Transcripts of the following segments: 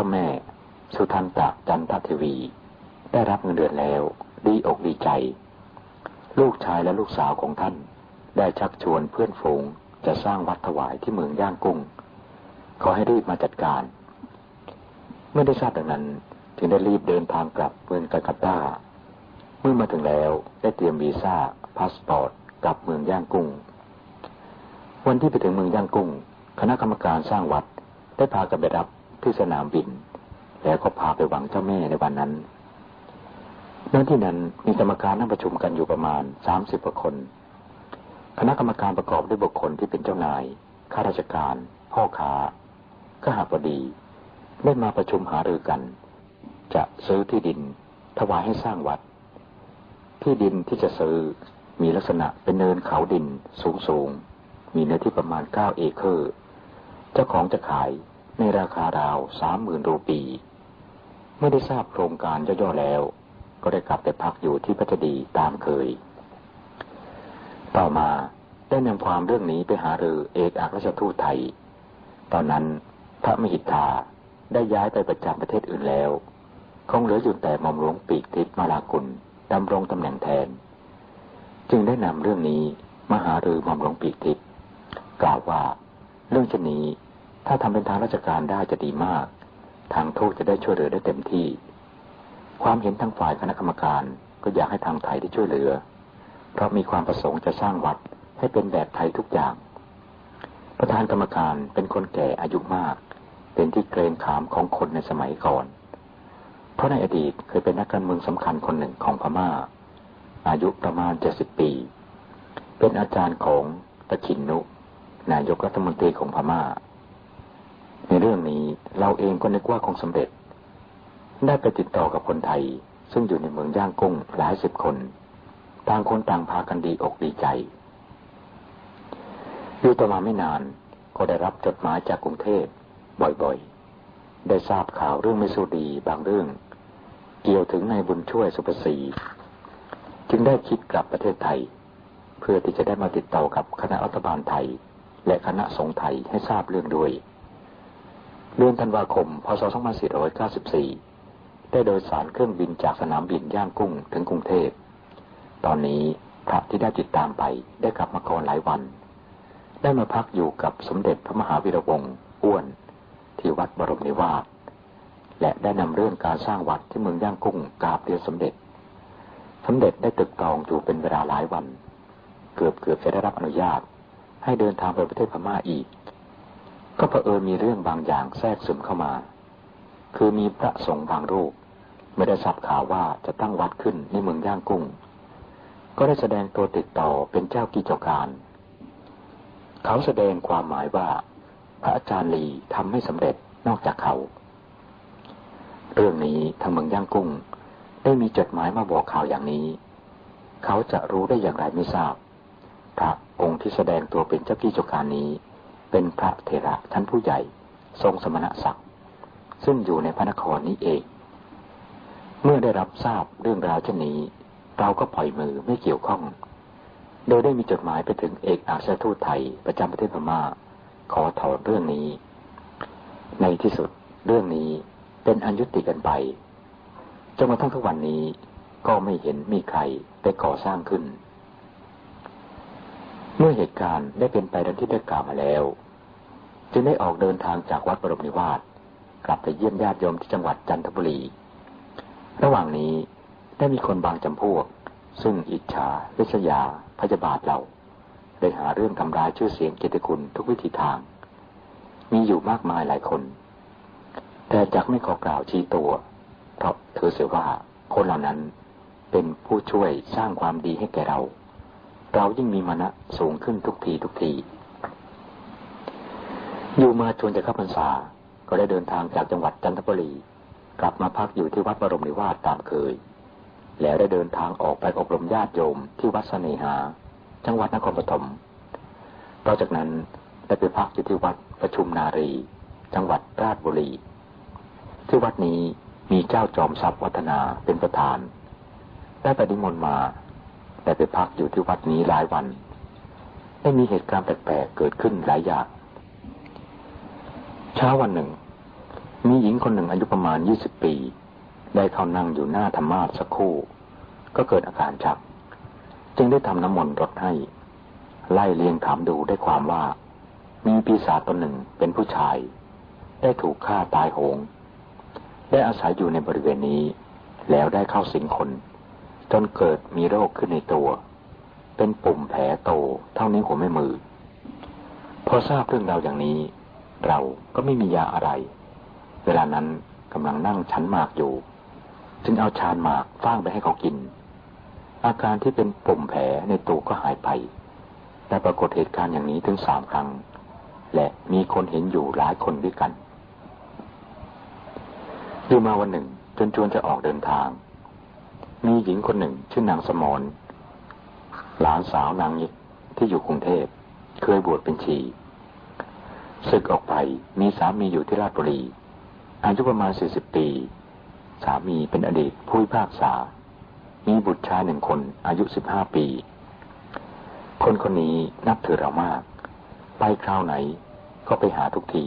จ้าแม่ สุทันตะจันทเทวี ได้รับเงินเดือนแล้ว ดีอกดีใจ ลูกชายและลูกสาวของท่าน ได้ชักชวนเพื่อนฝูงจะสร้างวัดถวายที่เมืองย่างกุ้ง ขอให้รีบมาจัดการ เมื่อได้ทราบดังนั้น จึงได้รีบเดินทางกลับเมืองกาลกัตตาเมื่อมาถึงแล้วได้เตรียมวีซ่าพาสปอร์ตกลับเมืองย่างกุ้ง วันที่ไปถึงเมืองย่างกุ้ง คณะกรรมการสร้างวัดได้พากันไปรับ ที่สนามบิน แล้วก็พาไปหวังเจ้าแม่ในวันนั้นณที่นั้นมีกรรมการนั่งประชุมกันอยู่ประมาณสามสิบกว่าคน คณะกรรมการประกอบด้วยบุคคลที่เป็นเจ้านายข้าราชการ พ่อค้าข้าหาบดีได้มาประชุมหารือกัน จะซื้อที่ดิน ถวายให้สร้างวัด ที่ดินที่จะซื้อมีลักษณะเป็นเนินเขาดินสูงสูงมีเนื้อที่ประมาณเก้าเอเคอร์ เจ้าของจะขาย ในราคาราวสามหมื่นรูปี เมื่อได้ทราบโครงการย่อๆแล้ว ก็ได้กลับไปพักอยู่ที่พัทดีตามเคย ต่อมาได้นำความเรื่องนี้ไปหารือเอกอัครราชทูตไทย ตอนนั้นพระมหิทธาได้ย้ายไปประจำประเทศอื่นแล้ว คงเหลืออยู่แต่มอมหลวงปีกทิพย์มาลากุลดำรงตำแหน่งแทน จึงได้นำเรื่องนี้มาหารือมอมหลวงปีกทิพย์กล่าวว่าเรื่องเช่นนี้ ถ้าทำเป็นทางราชการได้จะดีมาก ทางทูตจะได้ช่วยเหลือได้เต็มที่ ความเห็นทางฝ่ายคณะกรรมการก็อยากให้ทางไทยได้ช่วยเหลือ เพราะมีความประสงค์จะสร้างวัดให้เป็นแบบไทยทุกอย่าง ประธานกรรมการเป็นคนแก่อายุมาก เป็นที่เกรงขามของคนในสมัยก่อน เพราะในอดีตเคยเป็นนักการเมืองสำคัญคนหนึ่งของพม่า อายุประมาณเจ็ดสิบปี เป็นอาจารย์ของตะชินนุ นายกรัฐมนตรีของพม่า ในเรื่องนี้เราเองก็นึกว่าคงสำเร็จ ได้ไปติดต่อกับคนไทย ซึ่งอยู่ในเมืองย่างกุ้งหลายสิบคน ต่างคนต่างพากันดีอกดีใจอยู่ต่อมาไม่นานก็ได้รับจดหมายจากกรุงเทพบ่อยๆ ได้ทราบข่าวเรื่องไม่สู้ดีบางเรื่อง เกี่ยวถึงนายบุญช่วยสุภศรีจึงได้คิดกลับประเทศไทย เพื่อที่จะได้มาติดต่อกับคณะรัฐบาลไทย และคณะสงฆ์ไทยให้ทราบเรื่องด้วย เดือนธันวาคม พศ 2494 ได้โดยสารเครื่องบินจากสนามบินย่างกุ้งถึงกรุงเทพ ตอนนี้พระที่ได้ติดตามไปได้กลับมาก่อนหลายวัน ได้มาพักอยู่กับสมเด็จพระมหาวีระวงศ์อ้วน ที่วัดบรมนิวาส และได้นำเรื่องการสร้างวัดที่เมืองย่างกุ้งกราบเรียนสมเด็จ สมเด็จได้ตึกตองอยู่เป็นเวลาหลายวัน เกือบเกือบจะได้รับอนุญาต ให้เดินทางไปประเทศพม่าอีก ก็เผอิญมีเรื่องบางอย่างแทรกซึมเข้ามา คือมีพระสงฆ์บางรูป ไม่ได้ทราบข่าวว่าจะตั้งวัดขึ้นในเมืองย่างกุ้ง ก็ได้แสดงตัวติดต่อเป็นเจ้ากิจการ เขาแสดงความหมายว่า พระอาจารย์ลีทำไม่สำเร็จนอกจากเขา เรื่องนี้ทางเมืองย่างกุ้ง ได้มีจดหมายมาบอกข่าวอย่างนี้ เขาจะรู้ได้อย่างไรไม่ทราบพระองค์ที่แสดงตัวเป็นเจ้ากี้เจ้าการนี้ เป็นพระเถระชั้นผู้ใหญ่ทรงสมณศักดิ์ซึ่งอยู่ในพระนครนี้เอง เมื่อได้รับทราบเรื่องราวเช่นนี้ เราก็ปล่อยมือไม่เกี่ยวข้อง โดยได้มีจดหมายไปถึงเอกอัครราทูตไทยประจำประเทศพม่าขอถอนเรื่องนี้ ในที่สุดเรื่องนี้เป็นอันยุติกันไปจนกระทั่งทุกวันนี้ก็ไม่เห็นมีใครได้ก่อสร้างขึ้น เมื่อเหตุการณ์ได้เป็นไปดังที่ได้กล่าวมาแล้ว จึงได้ออกเดินทางจากวัดบรมนิวาสกลับไปเยี่ยมญาติโยมที่จังหวัดจันทบุรี ระหว่างนี้ได้มีคนบางจำพวก ซึ่งอิจฉาริษยา พยาบาทเรา ได้หาเรื่องทำลายชื่อเสียงเกียรติคุณทุกวิธีทาง มีอยู่มากมายหลายคน แต่จักไม่ขอกล่าวชี้ตัว เพราะเธอเสียว่าคนเหล่านั้นเป็นผู้ช่วยสร้างความดีให้แก่เรา เรายิ่งมีมณะสูงขึ้นทุกทีทุกที อยู่มาจนจะเข้าพรรษา ก็ได้เดินทางจากจังหวัดจันทบุรี กลับมาพักอยู่ที่วัดบรมนิวาสตามเคย แล้วได้เดินทางออกไปอบรมญาติโยมที่วัดเสนหา จังหวัดนครปฐมต่อจากนั้นได้ไปพักอยู่ที่วัดประชุมนารี จังหวัดราชบุรี ที่วัดนี้มีเจ้าจอมทรัพย์วัฒนาเป็นประธาน ได้ปดิมนต์มา ได้ไปพักอยู่ที่วัดนี้หลายวัน ได้มีเหตุการณ์แปลกๆเกิดขึ้นหลายอย่าง เช้าวันหนึ่ง มีหญิงคนหนึ่งอายุประมาณยี่สิบปี ได้เข้านั่งอยู่หน้าธรรมาสสักคู่ ก็เกิดอาการชัก จึงได้ทำน้ำมนต์รดให้ ไล่เลียงถามดูได้ความว่า มีปีศาจตนหนึ่งเป็นผู้ชาย ได้ถูกฆ่าตายโหง ได้อาศัยอยู่ในบริเวณนี้ แล้วได้เข้าสิงคน จนเกิดมีโรคขึ้นในตัว เป็นปุ่มแผลโตเท่านี้หัวแม่มือ พอทราบเรื่องราวอย่างนี้ เราก็ไม่มียาอะไร เวลานั้นกำลังนั่งชั้นหมากอยู่ จึงเอาชานหมากฟ้างไปให้เขากิน อาการที่เป็นปุ่มแผลในตัวก็หายไปแต่ปรากฏเหตุการณ์อย่างนี้ถึงสามครั้ง และมีคนเห็นอยู่หลายคนด้วยกันอยู่มาวันหนึ่งจนจวนจะออกเดินทาง มีหญิงคนหนึ่งชื่อนางสมรหลานสาวนางยิกที่อยู่กรุงเทพ เคยบวชเป็นชีศึกออกไปมีสามีอยู่ที่ราชบุรี อายุประมาณสี่สิบปี สามีเป็นอดีตผู้พิพากษา มีบุตรชายหนึ่งคนอายุสิบห้าปี คนคนนี้นับถือเรามาก ไปคราวไหนก็ไปหาทุกที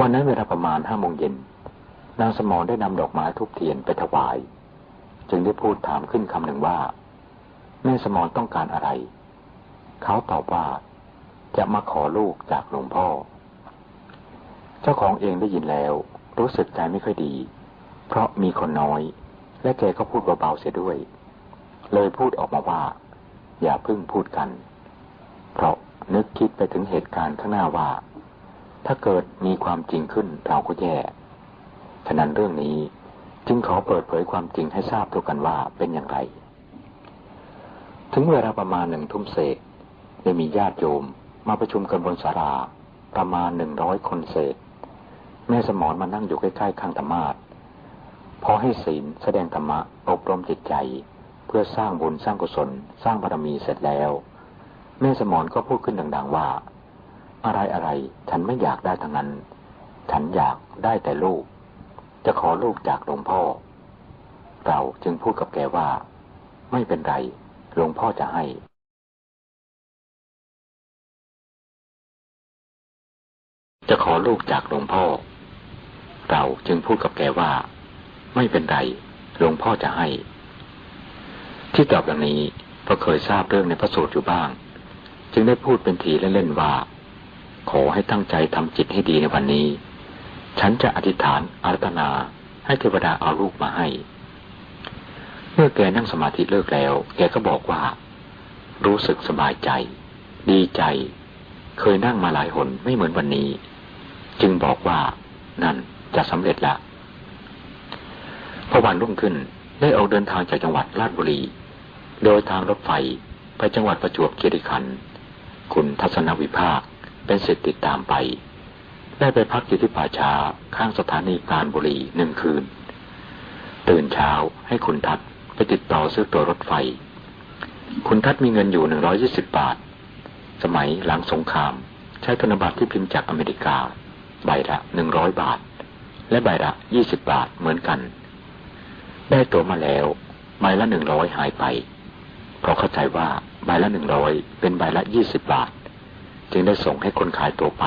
วันนั้นเวลาประมาณห้าโมงเย็น นางสมรได้นำดอกไม้ทุบเทียนไปถวาย จึงได้พูดถามขึ้นคำหนึ่งว่า แม่สมรต้องการอะไร เขาตอบว่า จะมาขอลูกจากหลวงพ่อ เจ้าของเองได้ยินแล้ว รู้สึกใจไม่ค่อยดี เพราะมีคนน้อย และแกก็พูดเบาๆเสียด้วย เลยพูดออกมาว่า อย่าพึ่งพูดกัน เพราะนึกคิดไปถึงเหตุการณ์ข้างหน้าว่า ถ้าเกิดมีความจริงขึ้นเราก็แย่ ฉะนั้นเรื่องนี้จึงขอเปิดเผยความจริงให้ทราบตัวกันว่าเป็นอย่างไร ถึงเวลาประมาณหนึ่งทุ่มเศษได้มีญาติโยมมาประชุมกันบนศาลาประมาณหนึ่งร้อยคนเศษ แม่สมอนมานั่งอยู่ใกล้ๆข้างธรรมาสพอให้ศีลแสดงธรรมะอบรมจิตใจ เพื่อสร้างบุญสร้างกุศล สร้างบารมีเสร็จแล้ว แม่สมอนก็พูดขึ้นดังๆว่า อะไรอะไรฉันไม่อยากได้ทั้งนั้น ฉันอยากได้แต่ลูก จะขอลูกจากหลวงพ่อ เราจึงพูดกับแกว่า ไม่เป็นไร หลวงพ่อจะให้ จะขอลูกจากหลวงพ่อ เราจึงพูดกับแกว่า ไม่เป็นไร หลวงพ่อจะให้ ที่ตอบอย่างนี้เพราะเคยทราบเรื่องในพระสูตรอยู่บ้าง จึงได้พูดเป็นทีเล่นๆว่า ขอให้ตั้งใจทำจิตให้ดีในวันนี้ ฉันจะอธิษฐานอารัธนาให้เทวดาเอาลูกมาให้ เมื่อแกนั่งสมาธิเลิกแล้ว แกก็บอกว่า รู้สึกสบายใจ ดีใจ เคยนั่งมาหลายหนไม่เหมือนวันนี้ จึงบอกว่า นั่นจะสำเร็จล้วพอวันรุ่งขึ้นได้ออกเดินทางจากจังหวัดราชบุรี โดยทางรถไฟไปจังหวัดประจวบคีรีขันธ์คุณทัศนวิภาคเป็นสิทธิติดตามไป ได้ไปพักอยู่ที่ป่าช้าข้างสถานีการบุรีหนึ่งคืน ตื่นเช้าให้คุณทัศไปติดต่อซื้อตัวรถไฟ คุณทัศมีเงินอยู่หนึ่งร้อยี่สิบบาท สมัยหลังสงคราม ใช้ธนบัตรที่พิมพ์จากอเมริกา ใบละหนึ่งร้อยบาท และใบละยี่สิบบาทเหมือนกัน ได้ตัวมาแล้วใบละหนึ่งร้อยหายไปเพราะเข้าใจว่าใบละหนึ่งร้อยเป็นใบละยี่สิบบาท จึงได้ส่งให้คนขายตัวไป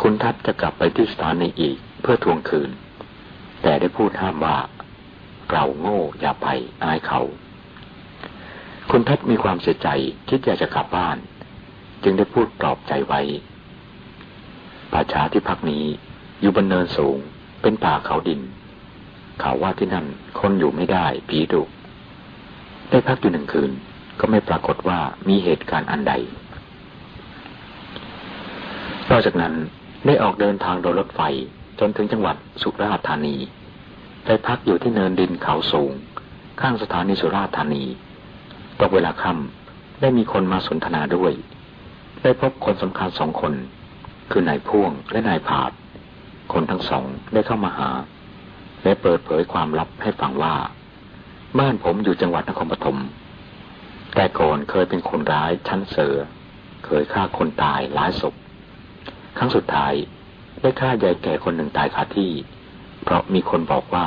คุณทัศจะกลับไปที่สถานีอีกเพื่อทวงคืน แต่ได้พูดห้ามว่าเราโง่อย่าไปอายเขา คุณทัศมีความเสียใจคิดอยากจะกลับบ้าน จึงได้พูดปลอบใจไว้ป่าช้าที่พักนี้อยู่บนเนินสูงเป็นป่าเขาดิน เขาว่าที่นั่นคนอยู่ไม่ได้ผีดุได้พักอยู่หนึ่งคืนก็ไม่ปรากฏว่ามีเหตุการณ์อันใดนอกจากนั้น ได้ออกเดินทางโดยรถไฟจนถึงจังหวัดสุราษฎร์ธานีได้พักอยู่ที่เนินดินเขาสูง ข้างสถานีสุราษฎร์ธานี ตกเวลาค่ำได้มีคนมาสนทนาด้วย ได้พบคนสำคัญสองคน คือนายพ่วงและนายผาด คนทั้งสองได้เข้ามาหา และเปิดเผยความลับให้ฟังว่า บ้านผมอยู่จังหวัดนครปฐมแต่ก่อนเคยเป็นคนร้ายชั้นเสือเคยฆ่าคนตายหลายศพ ครั้งสุดท้ายได้ฆ่ายายแก่คนหนึ่งตายคาที่ เพราะมีคนบอกว่า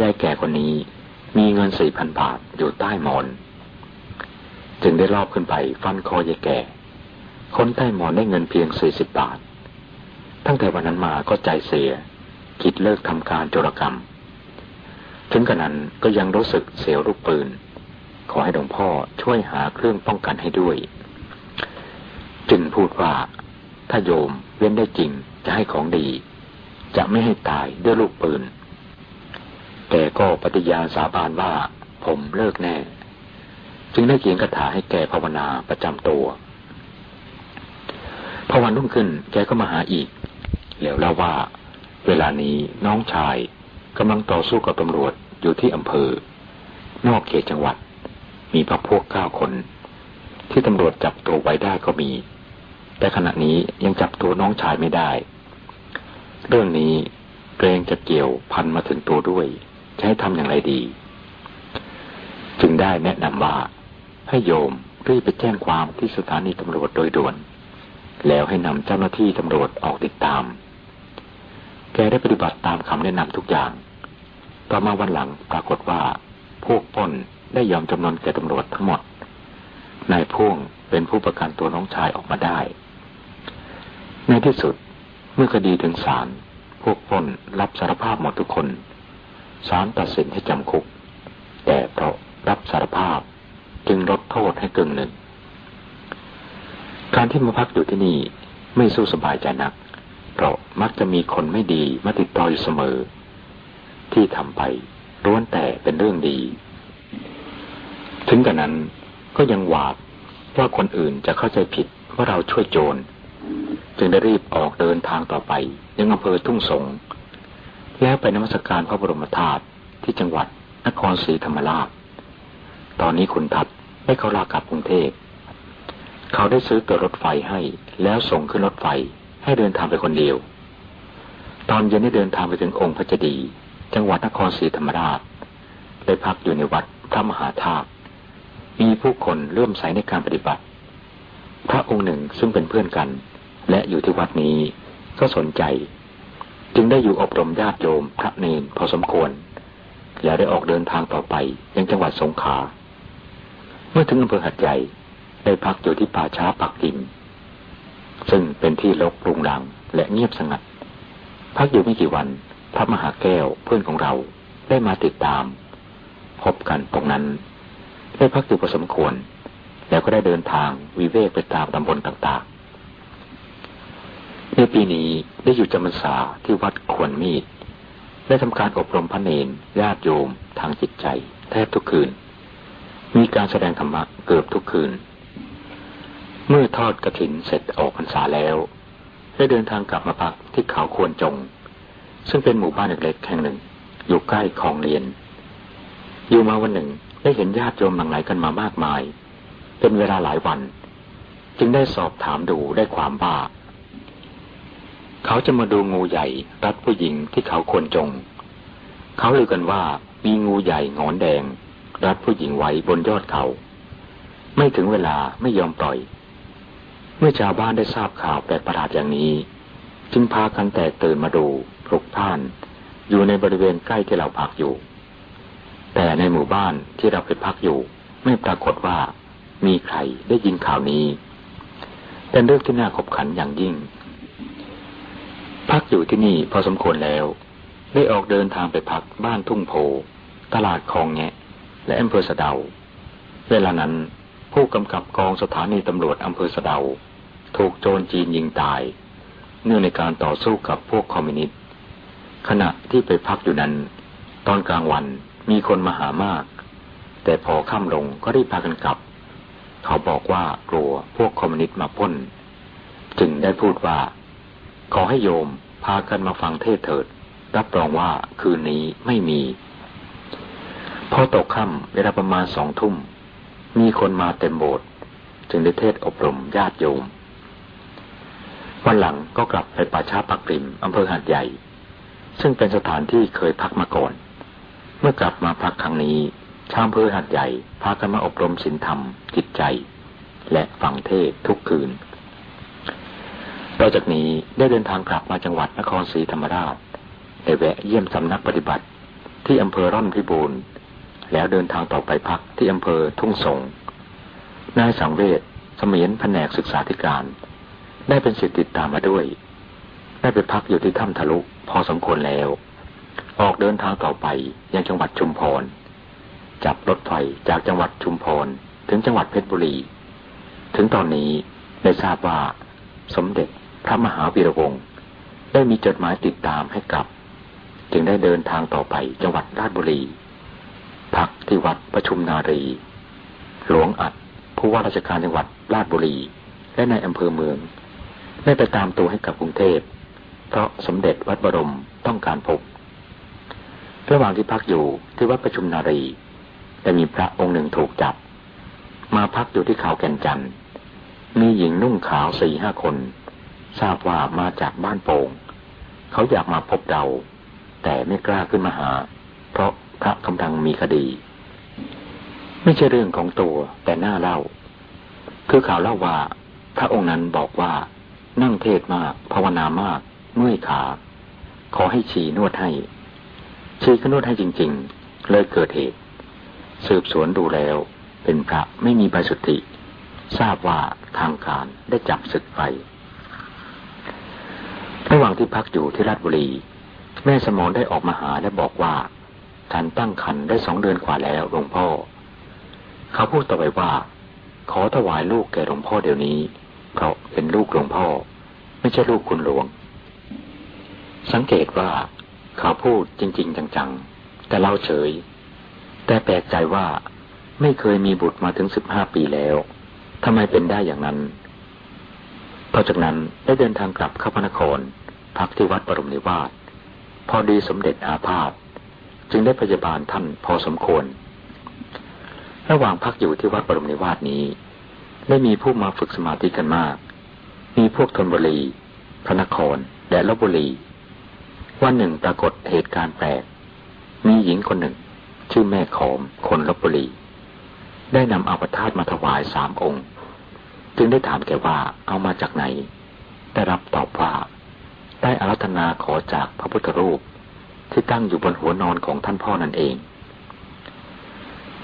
ยายแก่คนนี้มีเงินสี่พันบาทอยู่ใต้หมอน จึงได้รอบขึ้นไปฟันคอยายแก่ คนใต้หมอนได้เงินเพียงสี่สิบบาท ตั้งแต่วันนั้นมาก็ใจเสีย คิดเลิกทำการโจรกรรม ถึงกระนั้นก็ยังรู้สึกเสียวลูกปืน ขอให้หลวงพ่อช่วยหาเครื่องป้องกันให้ด้วย จึงพูดว่าถ้าโยม เว้นได้จริงจะให้ของดี จะไม่ให้ตายด้วยลูกปืน แต่ก็ปฏิญาณสาบานว่าผมเลิกแน่ จึงได้เขียนคาถาให้แกภาวนาประจำตัวพอวันรุ่งขึ้นแกก็มาหาอีก แล้วเล่าว่า เวลานี้น้องชายกำลังต่อสู้กับตำรวจอยู่ที่อำเภอ นอกเขตจังหวัด มีพักพวกเก้าคน ที่ตำรวจจับตัวไว้ได้ก็มี แต่ขณะนี้ยังจับตัวน้องชายไม่ได้ เรื่องนี้เกรงจะเกี่ยวพันมาถึงตัวด้วย จะให้ทำอย่างไรดี จึงได้แนะนำว่า ให้โยมรีบไปแจ้งความที่สถานีตำรวจโดยด่วน แล้วให้นำเจ้าหน้าที่ตำรวจออกติดตาม แกได้ปฏิบัติตามคำแนะนำทุกอย่าง ต่อมาวันหลังปรากฏว่า พวกป้นได้ยอมจำนนแก่ตำรวจทั้งหมด นายพ่วงเป็นผู้ประกันตัวน้องชายออกมาได้ ในที่สุดเมื่อคดีถึงศาลพวกป้นรับสารภาพหมดทุกคนศาลตัดสินให้จำคุก แต่เพราะรับสารภาพจึงลดโทษให้กึ่งหนึ่ง การที่มาพักอยู่ที่นี่ไม่สู้สบายใจนัก เพราะมักจะมีคนไม่ดีมาติดต่ออยู่เสมอ ที่ทำไปร้วนแต่เป็นเรื่องดี ถึงกระนั้นก็ยังหวาดว่าคนอื่นจะเข้าใจผิดว่าเราช่วยโจร จึงได้รีบออกเดินทางต่อไป ยังอำเภอทุ่งสง แล้วไปนมัสการพระบรมธาตุที่จังหวัดนครศรีธรรมราช ตอนนี้คุณทัดได้เขาลากลับกรุงเทพ เขาได้ซื้อตัวรถไฟให้ แล้วส่งขึ้นรถไฟให้เดินทางไปคนเดียว ตอนเย็นได้เดินทางไปถึงองค์พระเจดีย์จังหวัดนครศรีธรรมราชได้พักอยู่ในวัดพระมหาธาตุมีผู้คนเริ่มใสในการปฏิบัติ พระองค์หนึ่งซึ่งเป็นเพื่อนกัน และอยู่ที่วัดนี้ก็สนใจ จึงได้อยู่อบรมญาติโยมพระเนนพอสมควร แล้วได้ออกเดินทางต่อไปยังจังหวัดสงขลาเมื่อถึงอำเภอหัดใหญ่ได้พักอยู่ที่ป่าช้าปักกิ่งซึ่งเป็นที่ลกรุงรังและเงียบสงัด พักอยู่ไม่กี่วันพระมหาแก้วเพื่อนของเราได้มาติดตาม พบกันตรงนั้น ได้พักอยู่พอสมควร แล้วก็ได้เดินทางวิเวกไปตามตำบลต่างๆ ในปีนี้ได้อยู่จำพรรษาที่วัดควรมีด ได้ทำการอบรมพระเนรญาติโยม ทางจิตใจแทบทุกคืน มีการแสดงธรรมะเกือบทุกคืน เมื่อทอดกระถินเสร็จออกพรรษาแล้ว ได้เดินทางกลับมาพักที่เขาควรจง ซึ่งเป็นหมู่บ้านเล็กๆแห่งหนึ่ง อยู่ใกล้คลองเรียน อยู่มาวันหนึ่งได้เห็นญาติโยมหลั่งไหลกันมามากมาย เป็นเวลาหลายวัน จึงได้สอบถามดูได้ความว่า เขาจะมาดูงูใหญ่รัดผู้หญิงที่เขาควรจง เขาลือกันว่ามีงูใหญ่งอนแดง รัดผู้หญิงไว้บนยอดเขา ไม่ถึงเวลาไม่ยอมปล่อย เมื่อชาวบ้านได้ทราบข่าวแปลกประหลาดอย่างนี้ จึงพากันแตกตื่นมาดูพลุกพ่าน อยู่ในบริเวณใกล้ที่เราพักอยู่ แต่ในหมู่บ้านที่เราไปพักอยู่ ไม่ปรากฏว่ามีใครได้ยินข่าวนี้เป็นเรื่องที่น่าขบขันอย่างยิ่ง พักอยู่ที่นี่พอสมควรแล้ว ได้ออกเดินทางไปพักบ้านทุ่งโพ ตลาดคลองแงะ และอำเภอสะเดา เวลานั้นผู้กำกับกองสถานีตำรวจอำเภอสะเดา ถูกโจรจีนยิงตาย เนื่องในการต่อสู้กับพวกคอมมิวนิสต์ ขณะที่ไปพักอยู่นั้น ตอนกลางวันมีคนมาหามาก แต่พอค่ำลงก็รีบพากันกลับ เขาบอกว่ากลัวพวกคอมมิวนิสต์มาพ้นจึงได้พูดว่า ขอให้โยมพากันมาฟังเทศเถิด รับรองว่าคืนนี้ไม่มี พอตกค่ำเวลาประมาณสองทุ่ม มีคนมาเต็มโบสถ์จึงได้เทศอบรมญาติโยม วันหลังก็กลับไปป่าช้าปักริมอำเภอหาดใหญ่ ซึ่งเป็นสถานที่เคยพักมาก่อน เมื่อกลับมาพักครั้งนี้ชาวอำเภอหาดใหญ่พากันมาอบรมศีลธรรมจิตใจ และฟังเทศทุกคืน ต่อจากนี้ได้เดินทางกลับมาจังหวัดนครศรีธรรมราชได้แวะเยี่ยมสำนักปฏิบัติ ที่อำเภอร่อนพิบูรณ์แล้วเดินทางต่อไปพักที่อำเภอทุ่งสงนายสังเวชเสมียนแผนกศึกษาธิการ ได้เป็นสิทธิติดตามมาด้วย ได้ไปพักอยู่ที่ถ้ำทะลุพอสมควรแล้ว ออกเดินทางต่อไปยังจังหวัดชุมพร จับรถไฟจากจังหวัดชุมพรถึงจังหวัดเพชรบุรี ถึงตอนนี้ได้ทราบว่าสมเด็จ พระมหาวีระวงศ์ได้มีจดหมายติดตามให้กลับ จึงได้เดินทางต่อไปจังหวัดราชบุรี พักที่วัดประชุมนารี หลวงอัดผู้ว่าราชการจังหวัดราชบุรี และในอำเภอเมือง ได้ไปตามตัวให้กับกรุงเทพ เพราะสมเด็จวัดบรมต้องการพบ ระหว่างที่พักอยู่ที่วัดประชุมนารีได้มีพระองค์หนึ่งถูกจับ มาพักอยู่ที่เขาแก่นจันทร์มีหญิงนุ่งขาวสี่ห้าคน ทราบว่ามาจากบ้านโป่งเขาอยากมาพบเรา แต่ไม่กล้าขึ้นมาหา เพราะพระกำลังมีคดี ไม่ใช่เรื่องของตัวแต่น่าเล่า คือข่าวเล่าว่า พระองค์นั้นบอกว่า นั่งเทศมากภาวนามากเมื่อยขา ขอให้ชีนวดให้ชีก็นวดให้จริง ๆ เลยเกิดเหตุ สืบสวนดูแล้ว เป็นพระไม่มีใบสุทธิทราบว่าทางการได้จับศึกไป ว่างที่พักอยู่ที่ราชบุรี แม่สมรได้ออกมาหาและบอกว่าท่านตั้งครรภ์ได้สองเดือนกว่าแล้วหลวงพ่อ เขาพูดต่อไปว่า ขอถวายลูกแก่หลวงพ่อเดี๋ยวนี้เพราะเป็นลูกหลวงพ่อ ไม่ใช่ลูกคุณหลวง สังเกตว่า เขาพูดจริง ๆ จังๆ แต่เล่าเฉย แต่แปลกใจว่าไม่เคยมีบุตรมาถึงสิบห้าปีแล้วทำไมเป็นได้อย่างนั้นต่อจากนั้นได้เดินทางกลับเข้าพระนคร พักที่วัดบรมนิวาสพอดีสมเด็จอาพาธจึงได้พยาบาลท่านพอสมควร ระหว่างพักอยู่ที่วัดบรมนิวาสนี้ ได้มีผู้มาฝึกสมาธิกันมาก มีพวกธนบุรี พระนครและลบบุรี วันหนึ่งปรากฏเหตุการณ์แปลก มีหญิงคนหนึ่ง ชื่อแม่ขอมคนลบบุรี ได้นำอาปทาตมาถวายสามองค์ จึงได้ถามแกว่าเอามาจากไหน ได้รับตอบว่า ได้อารัธนาขอจากพระพุทธรูป ที่ตั้งอยู่บนหัวนอนของท่านพ่อนั่นเอง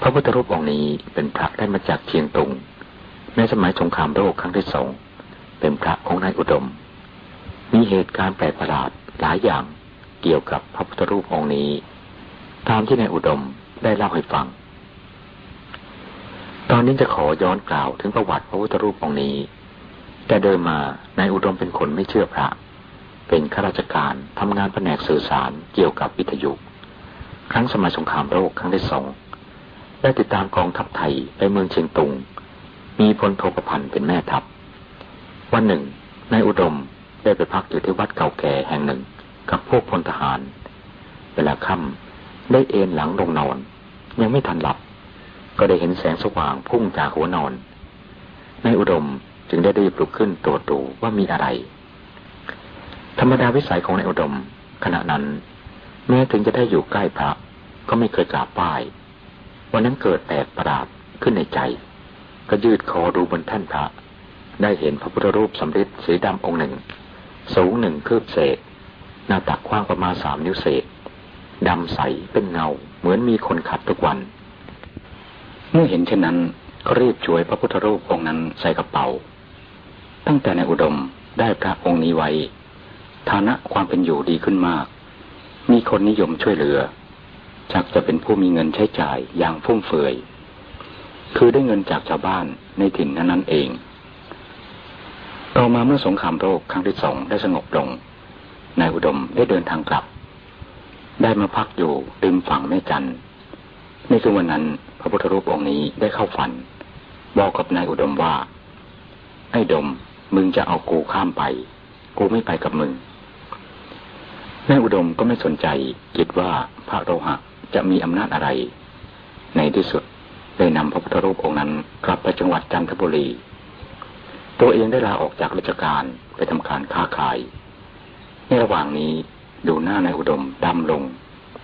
พระพุทธรูปองค์นี้เป็นพระได้มาจากเชียงตุงในสมัยสงครามโลกครั้งที่สองเป็นพระของนายอุดม มีเหตุการณ์แปลกประหลาดหลายอย่างเกี่ยวกับพระพุทธรูปองค์นี้ ตามที่นายอุดมได้เล่าให้ฟัง ตอนนี้จะขอย้อนกล่าวถึงประวัติพระพุทธรูปองค์นี้ แต่เดิมมานายอุดมเป็นคนไม่เชื่อพระ เป็นข้าราชการทำงานแผนกสื่อสารเกี่ยวกับวิทยุ ครั้งสมัยสงครามโลกครั้งที่สองได้ติดตามกองทัพไทยไปเมืองเชียงตุง มีพลโทประพันธ์เป็นแม่ทัพ วันหนึ่งนายอุดมได้ไปพักอยู่ที่วัดเก่าแก่แห่งหนึ่งกับพวกพลทหาร เวลาค่ำได้เอนหลังลงนอน ยังไม่ทันหลับ ก็ได้เห็นแสงสว่างพุ่งจากหัวนอนนายอุดมจึงได้รีบลุกขึ้นตรวจดูว่ามีอะไร ธรรมดาวิสัยของนายอุดม ขณะนั้น แม้ถึงจะได้อยู่ใกล้พระ ก็ไม่เคยกราบไหว้วันนั้นเกิดแปลกประหลาดขึ้นในใจ ก็ยืดคอดูบนแท่นพระ ได้เห็นพระพุทธรูปสำริดสีดำองค์หนึ่ง สูงหนึ่งคืบเศษ หน้าตักกว้างประมาณสามนิ้วเศษดำใสเป็นเงา เหมือนมีคนขัดทุกวัน เมื่อเห็นเช่นนั้นก็รีบช่วยพระพุทธรูปองค์นั้นใส่กระเป๋า ตั้งแต่ในอุดมได้พระองค์นี้ไว้ ฐานะความเป็นอยู่ดีขึ้นมาก มีคนนิยมช่วยเหลือชักจะเป็นผู้มีเงินใช้จ่ายอย่างฟุ่มเฟือย คือได้เงินจากชาวบ้านในถิ่นนั้นนั่นเอง ต่อมาเมื่อสงครามโลกครั้งที่สองได้สงบลง นายอุดมได้เดินทางกลับ ได้มาพักอยู่ริมฝั่งแม่จันในคืนวันนั้นพระพุทธรูปองค์นี้ได้เข้าฝัน บอกกับนายอุดมว่า ไอ้ดมมึงจะเอากูข้ามไป กูไม่ไปกับมึง นายอุดมก็ไม่สนใจคิดว่าพระโลหะจะมีอำนาจอะไร ในที่สุดได้นำพระพุทธรูปองค์นั้นกลับไปจังหวัดจันทบุรี ตัวเองได้ลาออกจากราชการไปทำการค้าขาย ในระหว่างนี้ดูหน้านายอุดมดำลง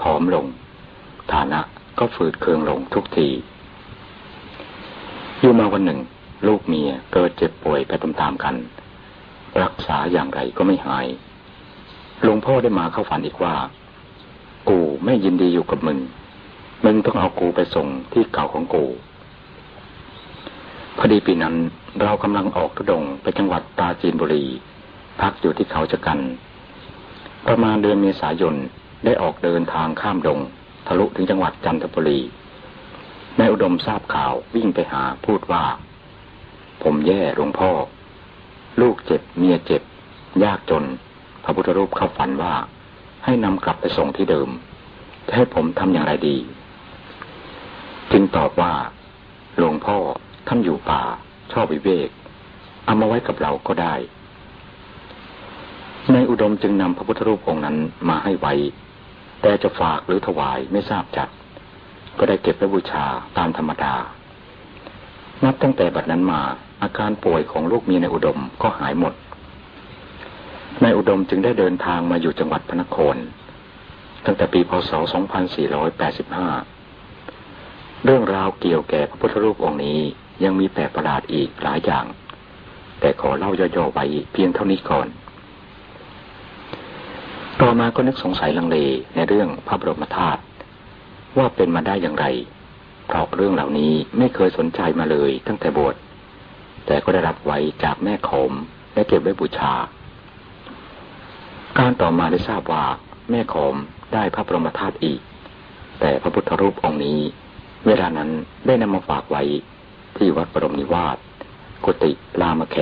ผอมลง ฐานะก็ฝืดเคืองลงทุกที อยู่มาวันหนึ่ง ลูกเมียเกิดเจ็บป่วยไปตามๆกัน รักษาอย่างไรก็ไม่หาย หลวงพ่อได้มาเข้าฝันอีกว่า กูไม่ยินดีอยู่กับมึง มึงต้องเอากูไปส่งที่เก่าของกู พอดีปีนั้นเรากำลังออกทุดงไปจังหวัดปราจีนบุรี พักอยู่ที่เขาชะกัน ประมาณเดือนเมษายนได้ออกเดินทางข้ามดง ทะลุถึงจังหวัดจันทบุรีนายอุดมทราบข่าววิ่งไปหาพูดว่า ผมแย่หลวงพ่อ ลูกเจ็บเมียเจ็บ ยากจน พระพุทธรูปเข้าฝันว่า ให้นำกลับไปส่งที่เดิม จะให้ผมทำอย่างไรดี จึงตอบว่า หลวงพ่อท่านอยู่ป่า ชอบวิเวก เอามาไว้กับเราก็ได้ ในอุดมจึงนำพระพุทธรูปองค์นั้นมาให้ไว้ แต่จะฝากหรือถวายไม่ทราบจัด ก็ได้เก็บไว้บูชาตามธรรมดา นับตั้งแต่บัดนั้นมาอาการป่วยของลูกเมียในอุดมก็หายหมด นายอุดมจึงได้เดินทางมาอยู่จังหวัดพระนคร ตั้งแต่ปีพศ 2485 เรื่องราวเกี่ยวแก่พระพุทธรูปองค์นี้ยังมีแปลกประหลาดอีกหลายอย่าง แต่ขอเล่าย่อๆไว้เพียงเท่านี้ก่อน ต่อมาก็นึกสงสัยลังเลในเรื่องพระบรมธาตุว่าเป็นมาได้อย่างไรเพราะเรื่องเหล่านี้ไม่เคยสนใจมาเลยตั้งแต่บวชแต่ก็ได้รับไว้จากแม่ขมและเก็บไว้บูชา การต่อมาได้ทราบว่าแม่โขมได้พระบรมธาตุอีก แต่พระพุทธรูปองค์นี้ เวลานั้นได้นำมาฝากไว้ที่วัดบรมนิวาสกุฏิลามแข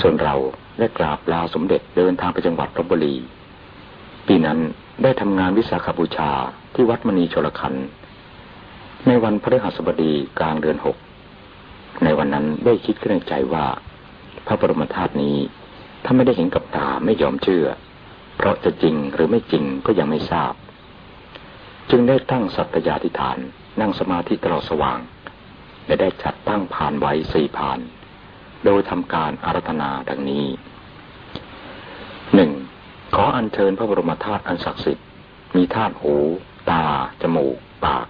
ส่วนเราได้กราบลาสมเด็จเดินทางไปจังหวัดลบบุรี ปีนั้นได้ทำงานวิสาขบูชาที่วัดมณีชลคัน ในวันพฤหัสบดีกลางเดือนหก ในวันนั้นได้คิดขึ้นในใจว่า พระบรมธาตุนี้ ถ้าไม่ได้เห็นกับตาไม่ยอมเชื่อ เพราะจะจริงหรือไม่จริงก็ยังไม่ทราบ จึงได้ตั้งสัตยาธิฐาน นั่งสมาธิตลอดสว่าง และได้จัดตั้งผ่านไว้สี่ผ่าน โดยทำการอารัธนาดังนี้หนึ่งขออัญเชิญพระบรมธาตุอันศักดิ์สิทธิ์มีธาตุหู ตา จมูก ปาก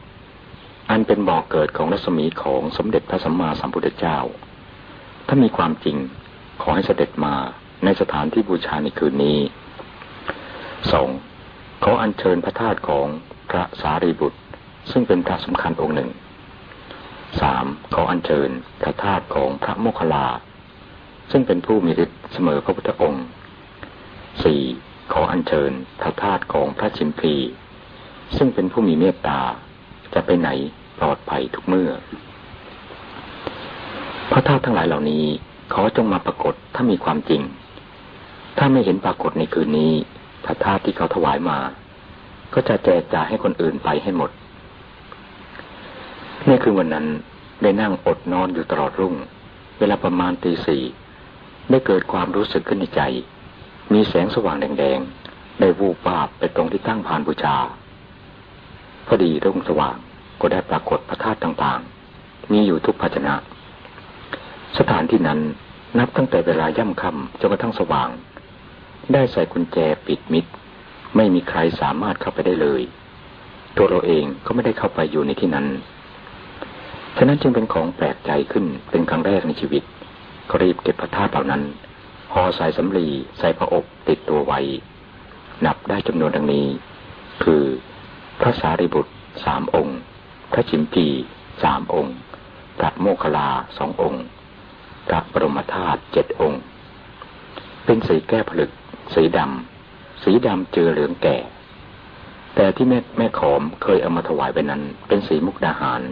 อันเป็นบ่อกเกิดของรัศมีของสมเด็จพระสัมมาสัมพุทธเจ้า ถ้ามีความจริงขอให้เสด็จมา ในสถานที่บูชาในคืนนี้สองขออัญเชิญพระธาตุของพระสารีบุตร ซึ่งเป็นพระสำคัญองค์หนึ่งสามขออัญเชิญพระธาตุของพระโมคคัลลา ซึ่งเป็นผู้มีฤทธิ์เสมอพระพุทธองค์สี่ขออัญเชิญพระธาตุของพระชิมพีซึ่งเป็นผู้มีเมตตาจะไปไหนปลอดภัยทุกเมื่อ พระธาตุทั้งหลายเหล่านี้ขอจงมาปรากฏถ้ามีความจริง ถ้าไม่เห็นปรากฏในคืนนี้พระธาตุที่เขาถวายมา ก็จะแจกจ่ายให้คนอื่นไปให้หมดในคือวันนั้นได้นั่งอดนอนอยู่ตลอดรุ่ง เวลาประมาณตีสี่ได้เกิดความรู้สึกขึ้นในใจ มีแสงสว่างแดงๆ ได้วูบวาบไปตรงที่ตั้งพานบูชา พอดีรุ่งสว่างก็ได้ปรากฏพระธาตุต่างๆ มีอยู่ทุกภาชนะ สถานที่นั้นนับตั้งแต่เวลาย่ำค่ำจนกระทั่งสว่าง ได้ใส่กุญแจปิดมิด ไม่มีใครสามารถเข้าไปได้เลย ตัวเราเองก็ไม่ได้เข้าไปอยู่ในที่นั้น ฉะนั้นจึงเป็นของแปลกใจขึ้นเป็นครั้งแรกในชีวิตก็รีบเก็บพระธาตุเหล่านั้นห่อใส่สำลีใส่พระอบติดตัวไว้ นับได้จำนวนดังนี้ คือ พระสารีบุตรสามองค์ พระชิมพีสามองค์พระโมคคัลลาสององค์พระบรมธาตุเจ็ดองค์ เป็นสีแก้ผลึก สีดำสีดำเจอเหลืองแก่ แต่ที่แม่แม่ขอมเคยเอามาถวายไปนั้น เป็นสีมุกดาหาร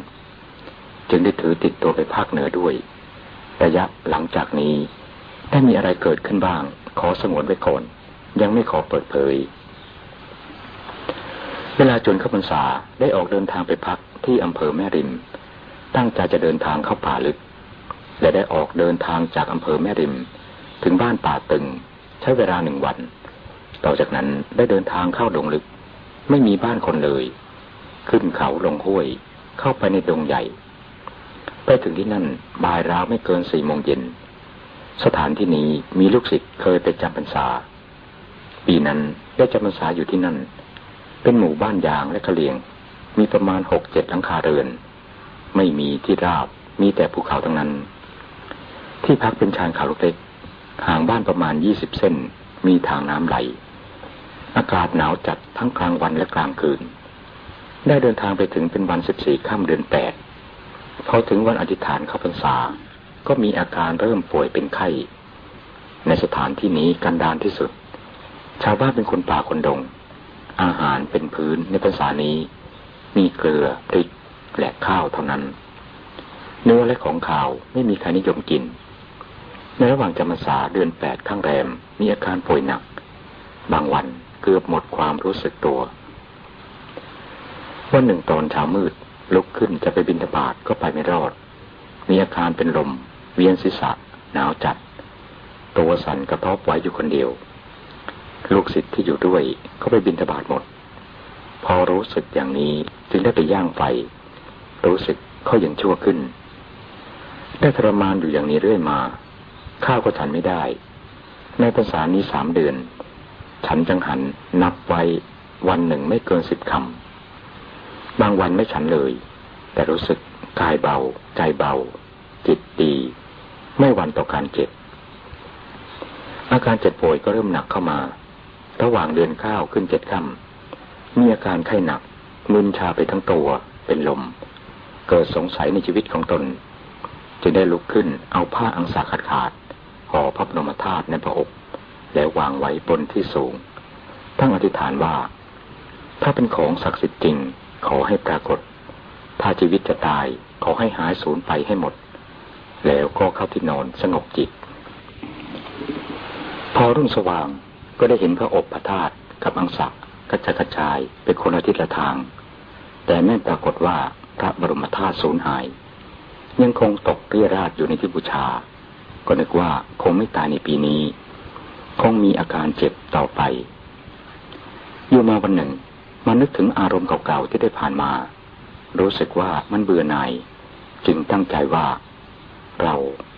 จึงได้ถือติดตัวไปภาคเหนือด้วย ระยะหลังจากนี้ได้มีอะไรเกิดขึ้นบ้าง ขอสงวนไว้ก่อน ยังไม่ขอเปิดเผย เวลาจนเข้าพรรษาได้ออกเดินทางไปพักที่อำเภอแม่ริม ตั้งใจจะเดินทางเข้าป่าลึกและได้ออกเดินทางจากอำเภอแม่ริม ถึงบ้านป่าตึง ใช้เวลาหนึ่งวัน ต่อจากนั้นได้เดินทางเข้าดงลึก ไม่มีบ้านคนเลย ขึ้นเขาลงห้วย เข้าไปในดงใหญ่ ไปถึงที่นั่นบ่ายราวไม่เกินสี่โมงเย็น สถานที่นี้มีลูกศิษย์เคยไปจำพรรษา ปีนั้นได้จำพรรษาอยู่ที่นั่น เป็นหมู่บ้านยางและกะเลียง มีประมาณหกเจ็ดหลังคาเรือน ไม่มีที่ราบ มีแต่ภูเขาทั้งนั้น ที่พักเป็นชานเขาเล็ก ห่างบ้านประมาณยี่สิบเส้น มีทางน้ำไหล อากาศหนาวจัดทั้งกลางวันและกลางคืน ได้เดินทางไปถึงเป็นวันสิบสี่ค่ำเดือนแปดพอถึงวันอธิษฐานเข้าพรรษา ก็มีอาการเริ่มป่วยเป็นไข้ ในสถานที่นี้กันดานที่สุด ชาวบ้านเป็นคนป่าคนดง อาหารเป็นพื้นในภาษานี้ มีเกลือพริกและข้าวเท่านั้น เนื้อและของข่าวไม่มีใครนิยมกิน ในระหว่างจำพรรษาเดือนแปดข้างแรม มีอาการป่วยหนัก บางวันเกือบหมดความรู้สึกตัว วันหนึ่งตอนเช้ามืด ลุกขึ้นจะไปบินทบาทก็ไปไม่รอด มีอาการเป็นลม เวียนศีรษะ หนาวจัด ตัวสั่นกระทบไว้อยู่คนเดียว ลูกศิษย์ที่อยู่ด้วยก็ไปบินทบาทหมด พอรู้สึกอย่างนี้จึงได้ไปย่างไฟ รู้สึกเขายังชั่วขึ้น ได้ทรมานอยู่อย่างนี้เรื่อยมา ข้าวก็ฉันไม่ได้ ในภาษานี้สามเดือน ฉันจังหันนับไว้วันหนึ่งไม่เกินสิบคำบางวันไม่ฉันเลย แต่รู้สึกกายเบา ใจเบา จิตดี ไม่หวันต่อการเจ็บ อาการเจ็บป่วยก็เริ่มหนักเข้ามา ระหว่างเดือนข้าวขึ้นเจ็ดค่ำมีอาการไข้หนักมึนชาไปทั้งตัวเป็นลม เกิดสงสัยในชีวิตของตน จึงได้ลุกขึ้นเอาผ้าอังสาขาดขาด ห่อพระบรมธาตุในพระอกแล้ววางไว้บนที่สูงทั้งอธิษฐานว่า ถ้าเป็นของศักดิ์สิทธิ์จริง ขอให้ปรากฏ ถ้าชีวิตจะตายขอให้หายสูญไปให้หมด แล้วก็เข้าที่นอนสงบจิต พอรุ่งสว่างก็ได้เห็นพระอบพระธาตุกับอังสะกระจกระจายเป็นคนละทิศละทาง แต่ไม่ปรากฏว่าพระบรมธาตุสูญหาย ยังคงตกเรียราดอยู่ในที่บูชา ก็นึกว่าคงไม่ตายในปีนี้ คงมีอาการเจ็บต่อไป อยู่มาวันหนึ่งมานึกถึงอารมณ์เก่าๆที่ได้ผ่านมา รู้สึกว่ามันเบื่อหน่าย จึงตั้งใจว่า เรา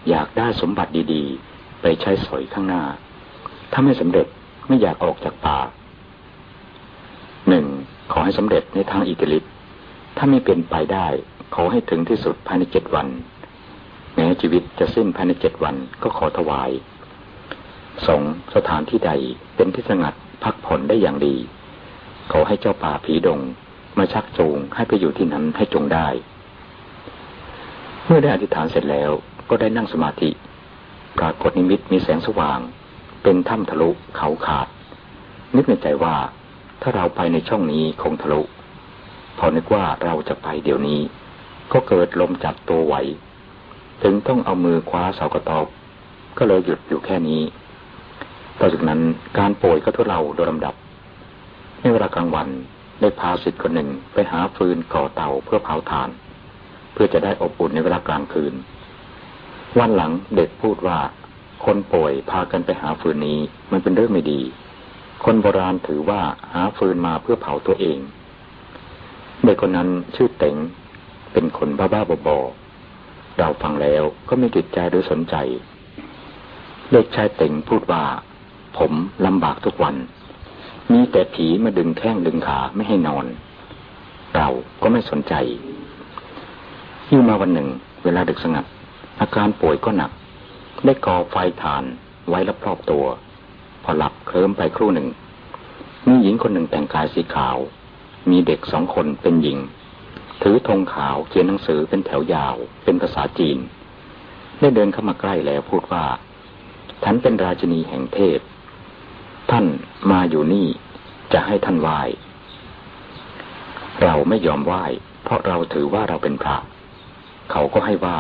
อยากได้สมบัติดีๆ ไปใช้สอยข้างหน้า ถ้าไม่สำเร็จไม่อยากออกจากป่าหนึ่งขอให้สำเร็จในทางอิทธิฤทธิ์ถ้าไม่เป็นไปได้ ขอให้ถึงที่สุดภายในเจ็ดวัน ชีวิตจะสิ้นภายในเจ็ดวันก็ขอถวายสองสถานที่ใดเป็นที่สงัดพักผ่อนได้อย่างดี ขอให้เจ้าป่าผีดง มาชักจูงให้ไปอยู่ที่นั้นให้จงได้ เมื่อได้อธิษฐานเสร็จแล้วก็ได้นั่งสมาธิ ปรากฏนิมิตมีแสงสว่าง เป็นถ้ำทะลุเขาขาด นึกในใจว่า ถ้าเราไปในช่องนี้คงทะลุ พอนึกว่าเราจะไปเดี๋ยวนี้ ก็เกิดลมจับตัวไหว ถึงต้องเอามือคว้าเสากระตอบ ก็เลยหยุดอยู่แค่นี้ต่อจากนั้นการป่วยก็ทุเลาโดยลำดับ ในเวลากลางวันได้พาสิทธิ์คนหนึ่งไปหาฟืนก่อเตาเพื่อเผาถ่าน เพื่อจะได้อบอุ่นในเวลากลางคืน วันหลังเด็กพูดว่า คนป่วยพากันไปหาฟืนนี้มันเป็นเรื่องไม่ดี คนโบราณถือว่าหาฟืนมาเพื่อเผาตัวเองเด็กคนนั้นชื่อเต๋งเป็นคนบ้าๆบอ เราฟังแล้วก็ไม่ติดใจหรือสนใจ เด็กชายเต๋งพูดว่า ผมลำบากทุกวัน มีแต่ผีมาดึงแข้งดึงขาไม่ให้นอน เราก็ไม่สนใจยิ่งมาวันหนึ่ง เวลาดึกสงัด อาการป่วยก็หนัก ได้ก่อไฟถ่านไว้รอบตัว พอหลับเคลิ้มไปครู่หนึ่ง มีหญิงคนหนึ่งแต่งกายสีขาว มีเด็กสองคนเป็นหญิง ถือธงขาวเขียนหนังสือเป็นแถวยาว เป็นภาษาจีน ได้เดินเข้ามาใกล้แล้วพูดว่า ฉันเป็นราชินีแห่งเทพ ท่านมาอยู่นี่จะให้ท่านไหว้ เราไม่ยอมไหว้ เพราะเราถือว่าเราเป็นพระ เขาก็ให้ไหว้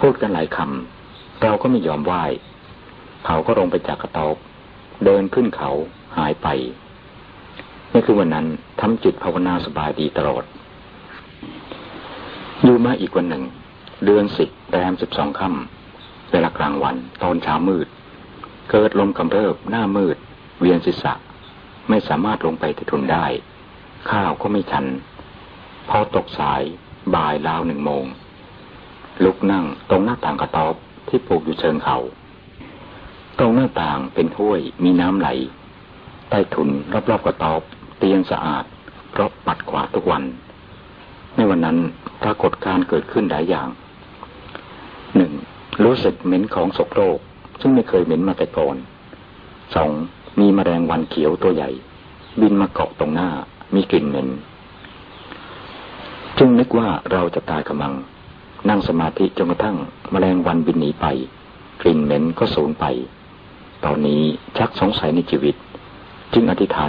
พูดกันหลายคำ เราก็ไม่ยอมไหว้ เขาก็ลงไปจากกระตอบเดินขึ้นเขาหายไป นี่คือวันนั้นทำจิตภาวนาสบายดีตลอด อยู่มาอีกวันหนึ่ง เดือนสิบแรมสิบสองค่ำเวลากลางวันตอนเช้ามืด เกิดลมกำเริบหน้ามืด เวียนศีรษะ ไม่สามารถลงไปที่ทุนได้ ข้าวก็ไม่ชัน พอตกสายบ่ายราวหนึ่งโมง ลุกนั่งตรงหน้าต่างกระต๊อบที่ปลูกอยู่เชิงเขา ตรงหน้าต่างเป็นห้วยมีน้ำไหล ใต้ทุนรอบๆกระต๊อบเตียงสะอาดเพราะปัดขวาดทุกวัน ในวันนั้นปรากฏการเกิดขึ้นหลายอย่างหนึ่งรู้สึกเหม็นของศพโรค ซึ่งไม่เคยเหม็นมาแต่ก่อนสองมีแมลงวันเขียวตัวใหญ่ บินมาเกาะตรงหน้า มีกลิ่นเหม็นจึงนึกว่าเราจะตายกำลัง นั่งสมาธิจนกระทั่งแมลงวันบินหนีไป กลิ่นเหม็นก็สูญไป ตอนนี้ชักสงสัยในชีวิต จึงอธิษฐาน